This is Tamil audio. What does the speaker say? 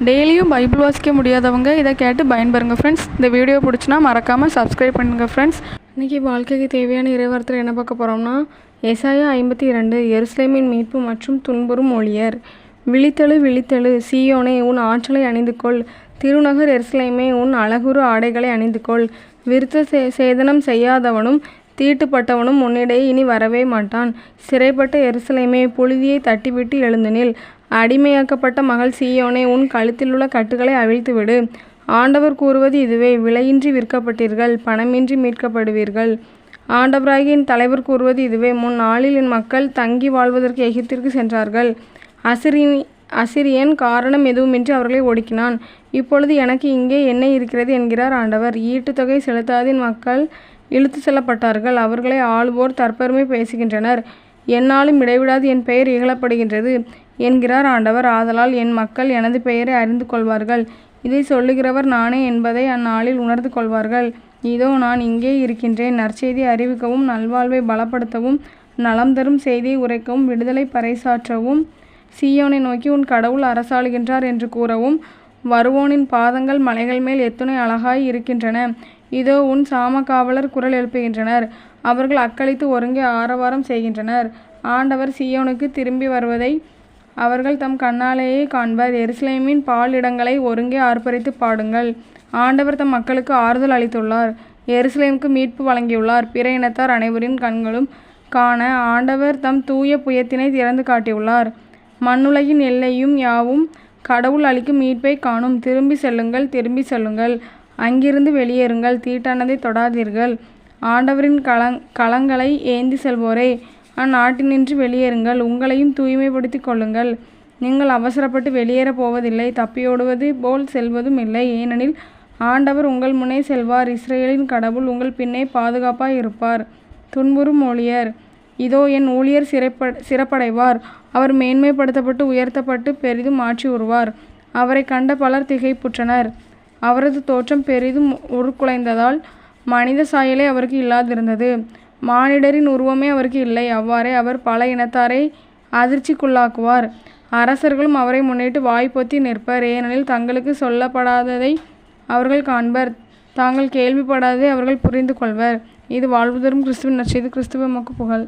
டெய்லியும் பைபிள் வாசிக்க முடியாதவங்க இதை கேட்டு பயன்பெறுங்க ஃப்ரெண்ட்ஸ் இந்த வீடியோ பிடிச்சினா மறக்காமல் சப்ஸ்கிரைப் பண்ணுங்கள் ஃப்ரெண்ட்ஸ் இன்றைக்கி வாழ்க்கைக்கு தேவையான இறைவரத்தில் என்ன பார்க்க போகிறோம்னா எசாயா ஐம்பத்தி இரண்டு எருசலேமின் மீட்பு மற்றும் துன்புறும் ஒளியர் விழித்தெழு விழித்தெழு சீயோனே உன் ஆற்றலை அணிந்து கொள் திருநகர் எருசலேமே உன் அழகுறு ஆடைகளை அணிந்து கொள் விருத்த சே சேதனம் செய்யாதவனும் தீட்டுப்பட்டவனும் உன்னிடையே இனி வரவே மாட்டான். சிறைப்பட்ட எருசலேமே புழுதியை தட்டிவிட்டு எழுந்தனில் அடிமையாக்கப்பட்ட மகள் சீயோனே உன் கழுத்திலுள்ள கட்டுகளை அவிழ்த்துவிடு. ஆண்டவர் கூறுவது இதுவே விலையின்றி விற்கப்பட்டீர்கள் பணமின்றி மீட்கப்படுவீர்கள். ஆண்டவராகியின் தலைவர் கூறுவது இதுவே முன் நாளில் என் மக்கள் தங்கி வாழ்வதற்கு எகிப்திற்கு சென்றார்கள். அசிரி அசிரியன் காரணம் எதுவுமின்றி அவர்களை ஒடுக்கினான். இப்பொழுது எனக்கு இங்கே என்ன இருக்கிறது என்கிறார் ஆண்டவர். ஈட்டுத்தொகை செலுத்தாதின் மக்கள் இழுத்து செல்லப்பட்டார்கள். அவர்களை ஆளுவோர் தற்பெருமை பேசுகின்றனர். என்னாலும் இடைவிடாது என் பெயர் இகழப்படுகின்றது என்கிறார் ஆண்டவர். ஆதலால் என் மக்கள் எனது பெயரை அறிந்து கொள்வார்கள். இதை சொல்லுகிறவர் நானே என்பதை அந்நாளில் உணர்ந்து கொள்வார்கள். இதோ நான் இங்கே இருக்கின்றேன். நற்செய்தி அறிவிக்கவும் நல்வாழ்வை பலப்படுத்தவும் நலம் தரும் செய்தியை உரைக்கவும் விடுதலை பறைசாற்றவும் சீயோனை நோக்கி உன் கடவுள் அரசாளுகின்றார் என்று கூறவும் வருவோனின் பாதங்கள் மலைகள் மேல் எத்துணை அழகாய் இருக்கின்றன. இதோ உன் சாமக்காவலர் குரல் எழுப்புகின்றனர். அவர்கள் அக்களித்து ஒருங்கே ஆரவாரம் செய்கின்றனர். ஆண்டவர் சியோனுக்கு திரும்பி வருவதை அவர்கள் தம் கண்ணாலேயே காண்பர். எருசலேமின் பாலிடங்களை ஒருங்கே ஆர்ப்பரித்து பாடுங்கள். ஆண்டவர் தம் மக்களுக்கு ஆறுதல் அளித்துள்ளார். எருசலேமுக்கு மீட்பு வழங்கியுள்ளார். பிற இனத்தார் அனைவரின் கண்களும் காண ஆண்டவர் தம் தூய புயத்தினை திறந்து காட்டியுள்ளார். மண்ணுலகின் எல்லையும் யாவும் கடவுள் அளிக்கும் மீட்பை காணும். திரும்பி செல்லுங்கள் திரும்பி செல்லுங்கள். அங்கிருந்து வெளியேறுங்கள் தீட்டானதை தொடாதீர்கள். ஆண்டவரின் களங் களங்களை ஏந்தி செல்வோரே அந்நாட்டினின்று வெளியேறுங்கள். உங்களையும் தூய்மைப்படுத்தி கொள்ளுங்கள். நீங்கள் அவசரப்பட்டு வெளியேற போவதில்லை தப்பியோடுவது போல் செல்வதும் இல்லை. ஏனெனில் ஆண்டவர் உங்கள் முன்னே செல்வார். இஸ்ரேலின் கடவுள் உங்கள் பின்னே பாதுகாப்பாக இருப்பார். துன்புறும் ஊழியர். இதோ என் ஊழியர் சிறைப்ப சிறப்படைவார். அவர் மேன்மைப்படுத்தப்பட்டு உயர்த்தப்பட்டு பெரிதும் ஆட்சி உறுவார் அவரை கண்ட பலர் திகைப்புற்றனர். அவரது தோற்றம் பெரிதும் உருக்குலைந்ததால் மனித சாயலே அவருக்கு இல்லாதிருந்தது. மானிடரின் உருவமே அவருக்கு இல்லை. அவ்வாறே அவர் பல இனத்தாரை அதிர்ச்சிக்குள்ளாக்குவார். அரசர்களும் அவரை முன்னிட்டு வாய் பொத்தி நிற்பர். ஏனெனில் தங்களுக்கு சொல்லப்படாததை அவர்கள் காண்பர். தாங்கள் கேள்விப்படாததை அவர்கள் புரிந்து கொள்வர் இது வாழ்வுதரும் கிறிஸ்துவின் நற்செய்தி. கிறிஸ்துவ மக்கு புகழ்.